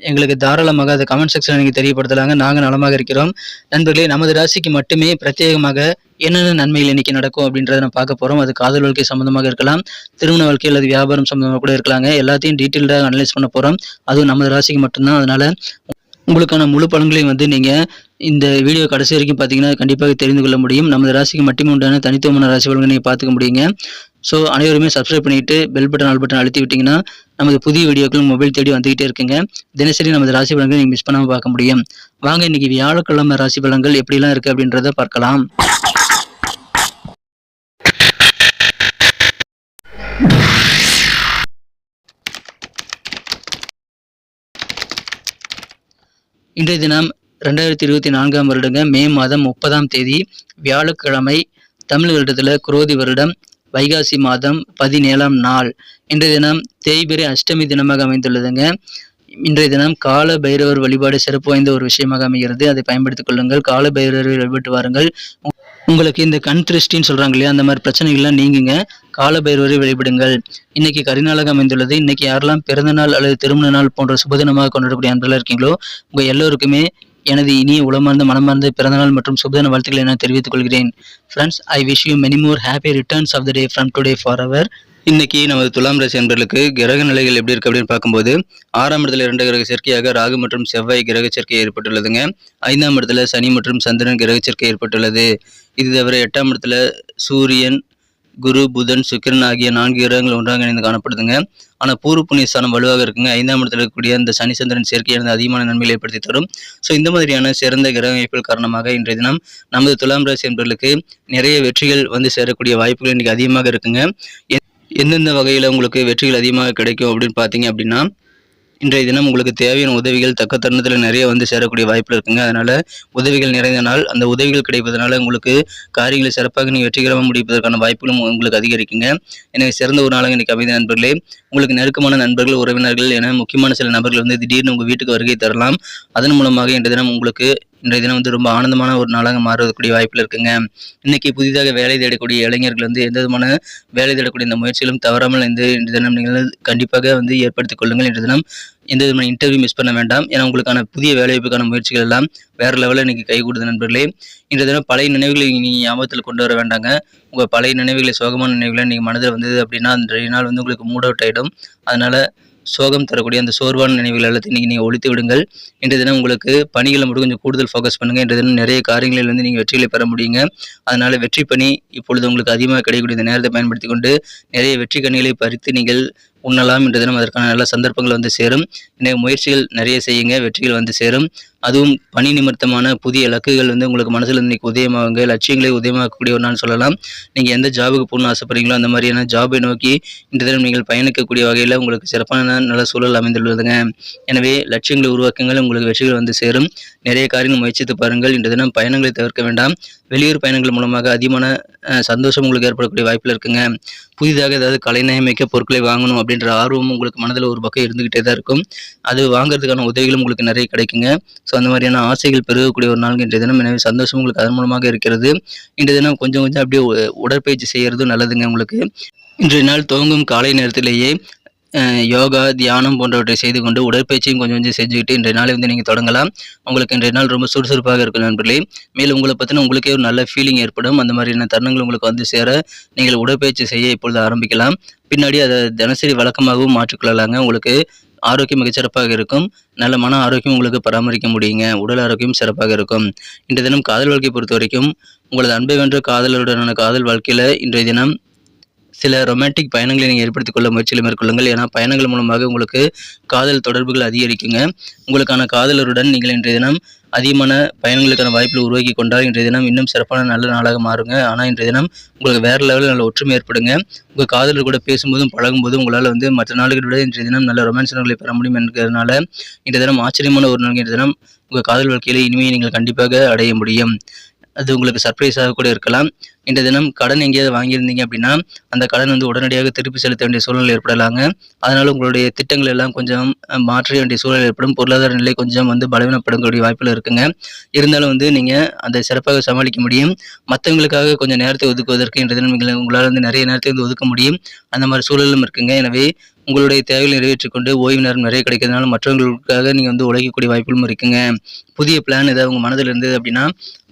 எங்களுக்கு தாராளமாக அதை கமெண்ட் செக்ஷனில் நீங்கள் தெரியப்படுத்தலாங்க. நாங்கள் நலமாக இருக்கிறோம். நண்பர்களே நமது ராசிக்கு மட்டுமே பிரத்யேகமாக என்னென்ன நன்மைகள் இன்னைக்கு நடக்கும் அப்படின்றத நான் பார்க்க போகிறோம் அது காதல் வாழ்க்கை சம்மந்தமாக இருக்கலாம் திருமண வாழ்க்கை அல்லது வியாபாரம் சம்மந்தமாக கூட இருக்கலாங்க. எல்லாத்தையும் டீட்டெயில்டாக அனலைஸ் பண்ண போகிறோம் அதுவும் நமது ராசிக்கு மட்டும்தான். அதனால் உங்களுக்கான முழு பலன்களையும் வந்து நீங்கள் இந்த வீடியோ கடைசி வரைக்கும் பார்த்தீங்கன்னா கண்டிப்பாக தெரிந்து கொள்ள முடியும். நமது ராசிக்கு மட்டுமே உண்டான தனித்துவமான ராசி பலன்களை நீங்கள் பார்த்துக்க முடியுங்க. ஸோ அனைவருமே சப்ஸ்கிரைப் பண்ணிட்டு பெல் பட்டன் ஆல் பட்டன் அழுத்தி விட்டிங்கன்னா நமது புதிய வீடியோக்கள் மொபைல் தேடி வந்துகிட்டே இருக்குங்க. தினசரி நமது ராசி பலன்களை நீங்கள் மிஸ் பண்ணாமல் பார்க்க முடியும். வாங்க இன்னைக்கு வியாழக்கிழமை ராசி பலன்கள் எப்படிலாம் இருக்குது அப்படின்றத பார்க்கலாம். இன்றைய தினம் ரெண்டாயிரத்தி இருபத்தி நான்காம் வருடங்க மே மாதம் முப்பதாம் தேதி வியாழக்கிழமை தமிழ் வருடத்தில் குரோதி வருடம். வைகாசி மாதம் பதினேழாம் நாள். இன்றைய தினம் தேய்பிரை அஷ்டமி தினமாக அமைந்துள்ளதுங்க. இன்றைய தினம் கால பைரவர் வழிபாடு சிறப்பு வாய்ந்த ஒரு விஷயமாக அமைகிறது. அதை பயன்படுத்திக் கொள்ளுங்கள். கால பைரவரை வழிபட்டு வாருங்கள். உ- உங்களுக்கு இந்த கண் திருஷ்டின்னு சொல்றாங்க இல்லையா அந்த மாதிரி பிரச்சனைகள்லாம் நீங்குங்க. கால பைரவரை வழிபடுங்கள். இன்னைக்கு கரிநாளாக அமைந்துள்ளது. இன்னைக்கு யாரெல்லாம் பிறந்த நாள் அல்லது திருமண நாள் போன்ற சுபதினமாக கொண்டாடக்கூடிய அன்பர்களாக இருக்கீங்களோ உங்க எல்லோருக்குமே எனது இனிய உளமார்ந்த மனமார்ந்த பிறந்தநாள் மற்றும் சுபதின வாழ்த்துக்களை நான் தெரிவித்துக் கொள்கிறேன். Friends I wish you many more happy returns of the day from today for our இன்னைக்கு நமது துலாம் ராசி அன்பர்களுக்கு கிரக நிலைகள் எப்படி இருக்கு அப்படின்னு பார்க்கும்போது ஆறாம் இடத்துல இரண்டு கிரக சேர்க்கையாக ராகு மற்றும் செவ்வாய் கிரக சேர்க்கை ஏற்பட்டுள்ளதுங்க. ஐந்தாம் இடத்துல சனி மற்றும் சந்திரன் கிரக சேர்க்கை ஏற்பட்டுள்ளது. இது தவிர எட்டாம் இடத்துல சூரியன் குரு புதன் சுக்கிரன் ஆகிய நான்கு கிரகங்கள் ஒன்றாக இணைந்து காணப்படுதுங்க. ஆனால் பூர்வ புண்ணிய ஸ்தானம் வலுவாக இருக்குங்க ஐந்தாம் இடத்துல இருக்கக்கூடிய இந்த சனிச்சந்திரன் சேர்க்கையானது அதிகமான நன்மைகளை ஏற்படுத்தி தரும். ஸோ இந்த மாதிரியான சிறந்த கிரக அமைப்புகள் காரணமாக இன்றைய தினம் நமது துலாம் ராசி என்பவர்களுக்கு நிறைய வெற்றிகள் வந்து சேரக்கூடிய வாய்ப்புகள் இன்றைக்கு அதிகமாக இருக்குங்க. எ- எந்தெந்த வகையில் உங்களுக்கு வெற்றிகள் அதிகமாக கிடைக்கும் அப்படின்னு பார்த்தீங்க அப்படின்னா இன்றைய தினம் உங்களுக்கு தேவையான உதவிகள் தக்க தருணத்தில் நிறைய வந்து சேரக்கூடிய வாய்ப்பு இருக்குங்க. அதனால உதவிகள் நிறைந்த நாள் அந்த உதவிகள் கிடைப்பதனால உங்களுக்கு காரியங்களை சிறப்பாக நீங்கள் வெற்றிகரமாக முடிப்பதற்கான வாய்ப்புகளும் உங்களுக்கு அதிகரிக்குங்க. எனவே சிறந்த ஒரு நாளாக இன்றைக்கு அமைந்த நண்பர்களே உங்களுக்கு நெருக்கமான நண்பர்கள் உறவினர்கள் என முக்கியமான சில நபர்கள் வந்து திடீர்னு உங்கள் வீட்டுக்கு வருகை தரலாம். அதன் மூலமாக இன்றைய தினம் உங்களுக்கு இன்றைய தினம் வந்து ரொம்ப ஆனந்தமான ஒரு நாளாக மாறுவதற்குரிய வாய்ப்பில் இருக்குங்க. இன்னைக்கு புதிதாக வேலை தேடக்கூடிய இளைஞர்கள் வந்து எந்த விதமான வேலை தேடக்கூடிய இந்த முயற்சிகளும் தவறாமல் இந்த இன்றைய தினம் நீங்கள் கண்டிப்பாக வந்து ஏற்படுத்திக் கொள்ளுங்கள். இன்றைய தினம் எந்த விதமான இன்டர்வியூ மிஸ் பண்ண வேண்டாம். ஏன்னா உங்களுக்கான புதிய வேலைவாய்ப்புக்கான முயற்சிகள் எல்லாம் வேற லெவலில் இன்னைக்கு கை கொடுத்த நண்பர்களே. இன்றைய தினம் பழைய நினைவுகளை நீங்கள் ஞாபகத்தில் கொண்டு வர வேண்டாங்க. உங்கள் பழைய நினைவுகளை சோகமான நினைவுகளை நீங்கள் மனதில் வந்தது அப்படின்னா அன்றைய நாள் வந்து உங்களுக்கு மூட் அவுட் ஆகிடும் அதனால் சோகம் தரக்கூடிய அந்த சோர்வான நினைவுகள் எல்லாத்தையும் இன்னைக்கு நீங்கள் ஒழித்து விடுங்கள். இன்றைய தினம் உங்களுக்கு பணிகளை மட்டும் கொஞ்சம் கூடுதல் ஃபோக்கஸ் பண்ணுங்க. இன்றைய தினம் நிறைய காரியங்களில் வந்து நீங்கள் வெற்றிகளை பெற முடியுங்க. அதனால வெற்றி பணி இப்பொழுது உங்களுக்கு அதிகமாக கிடைக்கக்கூடிய இந்த நேரத்தை பயன்படுத்தி கொண்டு நிறைய வெற்றி கண்ணிகளை பறித்து நீங்கள் உண்ணலாம் என்ற தினம் அதற்கான நல்ல சந்தர்ப்பங்கள் வந்து சேரும். எனவே முயற்சிகள் நிறைய செய்யுங்க வெற்றிகள் வந்து சேரும். அதுவும் பணி நிமித்தமான புதிய இலக்குகள் வந்து உங்களுக்கு மனசில் இன்றைக்கி உதயமாகுங்க. லட்சியங்களை உதயமாக்கக்கூடிய ஒரு நாள் சொல்லலாம். நீங்கள் எந்த ஜாபுக்கு போகணும்னு ஆசைப்படுறீங்களோ அந்த மாதிரியான ஜாபை நோக்கி இன்று தினம் நீங்கள் பயணிக்கக்கூடிய வகையில் உங்களுக்கு சிறப்பான நல்ல சூழல் அமைந்துள்ளதுங்க. எனவே லட்சியங்களை உருவாக்குங்கள் உங்களுக்கு வெற்றிகள் வந்து சேரும். நிறைய காரியங்கள் முயற்சித்து பாருங்கள். இன்று தினம் பயணங்களை தவிர்க்க வேண்டாம். வெளியூர் பயணங்கள் மூலமாக அதிகமான சந்தோஷம் உங்களுக்கு ஏற்படக்கூடிய வாய்ப்பில் இருக்குங்க. புதிதாக ஏதாவது கலைநயமிக்க பொருட்களை வாங்கணும் அப்படின்னு அப்படின்ற ஆர்வம் உங்களுக்கு மனதில் ஒரு பக்கம் இருந்துகிட்டே தான் இருக்கும். அது வாங்குறதுக்கான உதவிகளும் உங்களுக்கு நிறைய கிடைக்குங்க. ஸோ அந்த மாதிரியான ஆசைகள் பெருகக்கூடிய ஒரு நாள் இன்றைய தினம். எனவே சந்தோஷம் உங்களுக்கு அதன் மூலமாக இருக்கிறது. இன்றைய தினம் கொஞ்சம் கொஞ்சம் அப்படியே உ- உடற்பயிற்சி செய்கிறதும் நல்லதுங்க உங்களுக்கு. இன்றைய நாள் துவங்கும் காலை நேரத்திலேயே யோகா தியானம் போன்றவற்றை செய்து கொண்டு உடற்பயிற்சியும் கொஞ்சம் கொஞ்சம் செஞ்சுக்கிட்டு இன்றைய நாளை வந்து நீங்கள் தொடங்கலாம். உங்களுக்கு இன்றைய நாள் ரொம்ப சுறுசுறுப்பாக இருக்கும் நண்பர்களே. மேலும் உங்களை பற்றின உங்களுக்கே ஒரு நல்ல ஃபீலிங் ஏற்படும். அந்த மாதிரியான தருணங்கள் உங்களுக்கு வந்து சேர நீங்கள் உடற்பயிற்சி செய்ய இப்பொழுது ஆரம்பிக்கலாம். பின்னாடி அதை தினசரி வழக்கமாகவும் மாற்றிக்கொள்ளலாங்க. உங்களுக்கு ஆரோக்கியம் மிகச்சிறப்பாக இருக்கும். நல்ல மன ஆரோக்கியம் உங்களுக்கு பராமரிக்க முடியுங்க. உடல் ஆரோக்கியம் சிறப்பாக இருக்கும். இன்றைய தினம் காதல் வாழ்க்கை பொறுத்த வரைக்கும் உங்களது அன்பை வென்ற காதலருடனான காதல் வாழ்க்கையில் இன்றைய தினம் சில ரொமான்டிக் பயணங்களை நீங்கள் ஏற்படுத்திக் கொள்ள முயற்சிகளை மேற்கொள்ளுங்கள். ஏன்னா பயணங்கள் மூலமாக உங்களுக்கு காதல் தொடர்புகள் அதிகரிக்குங்க. உங்களுக்கான காதலருடன் நீங்கள் இன்றைய தினம் அதிகமான பயணங்களுக்கான வாய்ப்புகளை உருவாக்கி கொண்டால் இன்றைய தினம் இன்னும் சிறப்பான நல்ல நாளாக மாறுங்க. ஆனால் இன்றைய தினம் உங்களுக்கு வேறு லெவலில் நல்ல ஒற்றுமை ஏற்படுங்க. உங்கள் காதலர் கூட பேசும்போதும் பழகும்போதும் உங்களால் வந்து மற்ற நாடுகளை விட இன்றைய தினம் நல்ல ரொமான்ஸ் பெற முடியும் என்கிறதுனால இன்றைய தினம் ஆச்சரியமான ஒரு நாள். இன்றைய தினம் உங்கள் காதல் வாழ்க்கையில் இனிமையை நீங்கள் கண்டிப்பாக அடைய முடியும். அது உங்களுக்கு சர்ப்ரைஸாக கூட இருக்கலாம். இன்றைய தினம் கடன் எங்கேயாவது வாங்கியிருந்தீங்க அப்படின்னா அந்த கடன் வந்து உடனடியாக திருப்பி செலுத்த வேண்டிய சூழ்நிலை ஏற்படலாங்க. அதனால் உங்களுடைய திட்டங்கள் எல்லாம் கொஞ்சம் மாற்ற வேண்டிய சூழல் ஏற்படும். பொருளாதார நிலை கொஞ்சம் வந்து பலவீனப்படக்கூடிய வாய்ப்புகள் இருக்குங்க. இருந்தாலும் வந்து நீங்கள் அதை சிறப்பாக சமாளிக்க முடியும். மற்றவங்களுக்காக கொஞ்சம் நேரத்தை ஒதுக்குவதற்கு இன்றைய தினம் உங்களால் வந்து நிறைய நேரத்தை வந்து ஒதுக்க முடியும். அந்த மாதிரி சூழலும் இருக்குங்க. எனவே உங்களுடைய தேவைகளை நிறைவேற்றிக்கொண்டு ஓய்வு நேரம் நிறைய கிடைக்கிறதுனால மற்றவங்களுக்காக நீங்கள் வந்து உழைக்கக்கூடிய வாய்ப்புகளும் இருக்குங்க. புதிய பிளான் ஏதாவது உங்கள் மனதில் இருந்தது அப்படின்னா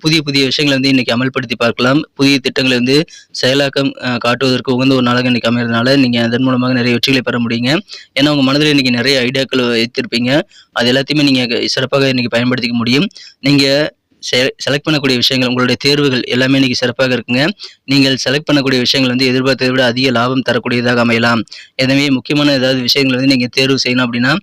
புதிய புதிய விஷயங்களை வந்து இன்றைக்கி அமல்படுத்தி பார்க்கலாம். புதிய திட்டங்களை வந்து செயலாக்கம் காட்டுவதற்கு உகந்த ஒரு நாளாக இன்றைக்கி அமைகிறதுனால நீங்கள் அதன் மூலமாக நிறைய வெற்றிகளை பெற முடியுங்க. ஏன்னா உங்கள் மனதில் இன்றைக்கி நிறைய ஐடியாக்கள் வைத்திருப்பீங்க. அது எல்லாத்தையுமே நீங்கள் சிறப்பாக இன்றைக்கி பயன்படுத்திக்க முடியும். நீங்கள் செலக்ட் பண்ணக்கூடிய விஷயங்கள் உங்களுடைய தேர்வுகள் எல்லாமே இன்னைக்கு சிறப்பாக இருக்குங்க. நீங்கள் செலக்ட் பண்ணக்கூடிய விஷயங்கள் வந்து எதிர்பார்த்ததை விட அதிக லாபம் தரக்கூடியதாக அமையலாம். எனவே முக்கியமான ஏதாவது விஷயங்கள் வந்து நீங்கள் தேர்வு செய்யணும் அப்படின்னா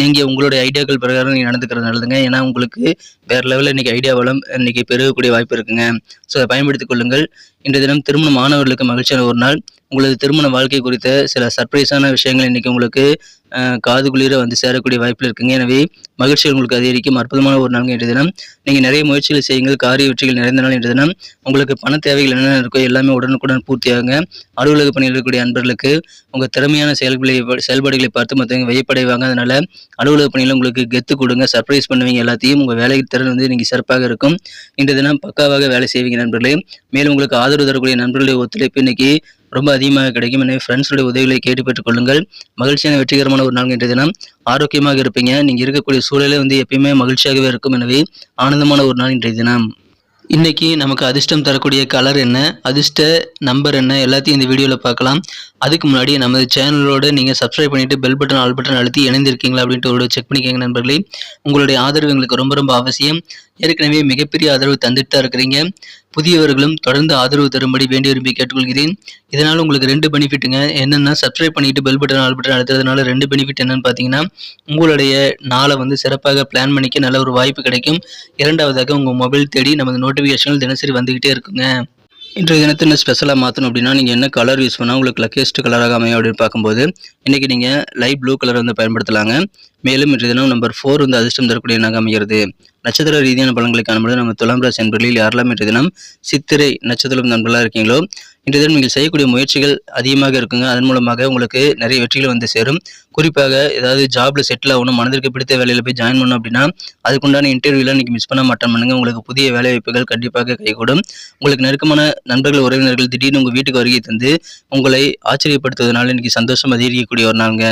நீங்கள் உங்களுடைய ஐடியாக்கள் பிரகாரம் நீங்கள் நடந்துக்கிறது நல்லதுங்க. ஏன்னா உங்களுக்கு வேறு லெவலில் இன்றைக்கி ஐடியா வளம் இன்றைக்கி பெருகக்கூடிய வாய்ப்பு இருக்குங்க. ஸோ அதை பயன்படுத்திக் கொள்ளுங்கள். இன்றைய தினம் திருமண மாணவர்களுக்கு மகிழ்ச்சியான ஒரு நாள். உங்களது திருமண வாழ்க்கை குறித்த சில சர்ப்ரைஸான விஷயங்கள் இன்றைக்கி உங்களுக்கு காது குளிர வந்து சேரக்கூடிய வாய்ப்பில் இருக்குங்க. எனவே மகிழ்ச்சி உங்களுக்கு அதிகரிக்கும். அற்புதமான ஒரு நாள் இன்றைய தினம். நீங்கள் நிறைய முயற்சிகள் செய்யுங்கள். காரிய வெற்றிகள் நிறைந்த நாள் இன்றைய தினம். உங்களுக்கு பண தேவைகள் என்னென்ன இருக்கோ எல்லாமே உடனுக்குடன் பூர்த்தியாகுங்க. அலுவலக பணியில் இருக்கக்கூடிய அன்பர்களுக்கு உங்கள் திறமையான செயல்களை செயல்பாடுகளை பார்த்து மற்றவங்க வியப்படைவாங்க. அதனால் அலுவலக பணியில் உங்களுக்கு கெத்து கொடுங்க. சர்ப்ரைஸ் பண்ணுவீங்க எல்லாத்தையும். உங்கள் வேலை திறன் வந்து நீங்கள் சிறப்பாக இருக்கும். இன்றைய தினம் பக்காவாக வேலை செய்வீங்க நண்பர்களே. மேலும் உங்களுக்கு ஆதரவு தரக்கூடிய நண்பர்களுடைய ஒத்துழைப்பு இன்னைக்கு ரொம்ப அதிகமாக கிடைக்கும். எனவே ஃப்ரெண்ட்ஸுடைய உதவிகளை கேட்டு பெற்றுக்கொள்ளுங்கள். மகிழ்ச்சியான வெற்றிகரமான ஒரு நாள் இன்றைய தினம். ஆரோக்கியமாக இருப்பீங்க. நீங்கள் இருக்கக்கூடிய சூழலே வந்து எப்பயுமே மகிழ்ச்சியாகவே இருக்கும். எனவே ஆனந்தமான ஒரு நாள் இன்றைய தினம். இன்றைக்கி நமக்கு அதிர்ஷ்டம் தரக்கூடிய கலர் என்ன? அதிர்ஷ்ட நம்பர் என்ன? எல்லாத்தையும் இந்த வீடியோவில் பார்க்கலாம். அதுக்கு முன்னாடி நமது சேனலோடு நீங்கள் சப்ஸ்கிரைப் பண்ணிட்டு பெல் பட்டன் ஆல் பட்டன் அழுத்தி இணைந்திருக்கீங்களா அப்படின்ட்டு ஒரு செக் பண்ணிக்கோங்க நண்பர்களே. உங்களுடைய ஆதரவு எங்களுக்கு ரொம்ப ரொம்ப அவசியம். ஏற்கனவே மிகப்பெரிய ஆதரவு தந்துட்டு தான் இருக்கிறீங்க. புதியவர்களும் தொடர்ந்து ஆதரவு தரும்படி வேண்டி விரும்பி கேட்டுக்கொள்கிறேன். இதனால் உங்களுக்கு ரெண்டு பெனிஃபிட்டுங்க. என்னென்னா சப்ஸ்கிரைப் பண்ணிட்டு பெல் பட்டன் ஆல் பட்டன் அழுத்துறதுனால ரெண்டு பெனிஃபிட் என்னன்னு பார்த்தீங்கன்னா உங்களுடைய நாளை வந்து சிறப்பாக பிளான் பண்ணிக்க நல்ல ஒரு வாய்ப்பு கிடைக்கும். இரண்டாவதாக உங்கள் மொபைல் தேடி நமது நோட்டிஃபிகேஷன்கள் தினசரி வந்துக்கிட்டே இருக்குங்க. இன்றைய தினத்தை என்ன ஸ்பெஷலாக மாற்றணும் அப்படின்னா நீங்கள் என்ன கலர் யூஸ் பண்ணால் உங்களுக்கு லக்கேஸ்ட் கலராக அமையும் அப்படின்னு பார்க்கும்போது இன்றைக்கி நீங்கள் லைட் ப்ளூ கலர் வந்து பயன்படுத்தலாங்க. மேலும் இன்றைய தினம் நம்பர் ஃபோர் வந்து அதிர்ஷ்டம் தரக்கூடிய எண்ணாக அமைகிறது. நட்சத்திர ரீதியான பலன்களை காணும்போது நம்ம துலாம் ராசி நண்பர்களில் யாரெல்லாம் இன்றைய தினம் சித்திரை நட்சத்திரம் நண்பர்களாக இருக்கீங்களோ இன்றைய தினம் நீங்கள் செய்யக்கூடிய முயற்சிகள் அதிகமாக இருக்குங்க. அதன் மூலமாக உங்களுக்கு நிறைய வெற்றிகள் வந்து சேரும். குறிப்பாக ஏதாவது ஜாப்ல செட்டில் ஆகணும் மனதிற்கு பிடித்த வேலையில் போய் ஜாயின் பண்ணணும் அப்படின்னா அதுக்குண்டான இன்டர்வியூலாம் இன்றைக்கி மிஸ் பண்ண மாட்டேன் பண்ணுங்க. உங்களுக்கு புதிய வேலை வாய்ப்புகள் கண்டிப்பாக கைகூடும். உங்களுக்கு நெருக்கமான நண்பர்கள் உறவினர்கள் திடீர்னு உங்கள் வீட்டுக்கு வருகை தந்து உங்களை ஆச்சரியப்படுத்துவதனால இன்னைக்கு சந்தோஷம் அதிகரிக்கக்கூடிய ஒரு நாளுங்க.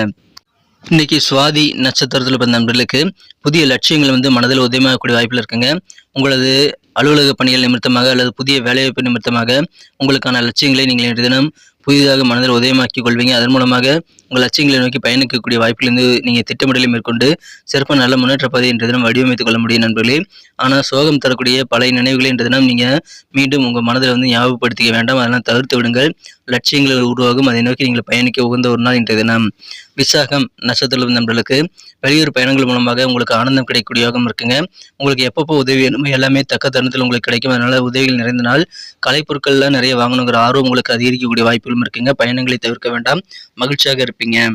இன்னைக்கு சுவாதி நட்சத்திரத்தில் பிறந்த நண்பர்களுக்கு புதிய லட்சியங்கள் வந்து மனதில் உதயமாகக்கூடிய வாய்ப்பில் இருக்குங்க. உங்களது அலுவலக பணிகள் நிமித்தமாக அல்லது புதிய வேலைவாய்ப்பு நிமித்தமாக உங்களுக்கான லட்சியங்களை நீங்கள் இன்றைய தினம் புதிதாக மனதில் உதயமாக்கிக் கொள்வீங்க. அதன் மூலமாக உங்கள் லட்சியங்களை நோக்கி பயணிக்கக்கூடிய வாய்ப்பிலிருந்து நீங்கள் திட்டமிடலை மேற்கொண்டு சிறப்பாக நல்ல முன்னேற்ற பாதையை என்ற தினம் வடிவமைத்துக் கொள்ள முடியும் நண்பர்களே. ஆனால் சோகம் தரக்கூடிய பழைய நினைவுகளை என்ற தினம் நீங்கள் மீண்டும் உங்கள் மனதில் வந்து ஞாபகப்படுத்திக்க வேண்டாம். அதெல்லாம் தவிர்த்து விடுங்கள். லட்சியங்கள் உருவாகும். அதை நோக்கி நீங்கள் பயணிக்க உகந்த ஒரு நாள் இன்றைய தினம். விசாகம் நட்சத்திரம் நண்பர்களுக்கு வெளியூர் பயணங்கள் மூலமாக உங்களுக்கு ஆனந்தம் கிடைக்கக்கூடிய யோகம் இருக்குங்க. உங்களுக்கு எப்பப்போ உதவி வேணுமோ எல்லாமே தக்க தருணத்தில் உங்களுக்கு கிடைக்கும். அதனால உதவிகள் நிறைந்த நாள். கலைப்பொருட்கள்லாம் நிறைய வாங்கணுங்கிற ஆர்வம் உங்களுக்கு அதிகரிக்கக்கூடிய வாய்ப்புகளும் இருக்குங்க. பயணங்களை தவிர்க்க வேண்டாம். மகிழ்ச்சியாக இருப்பீங்க.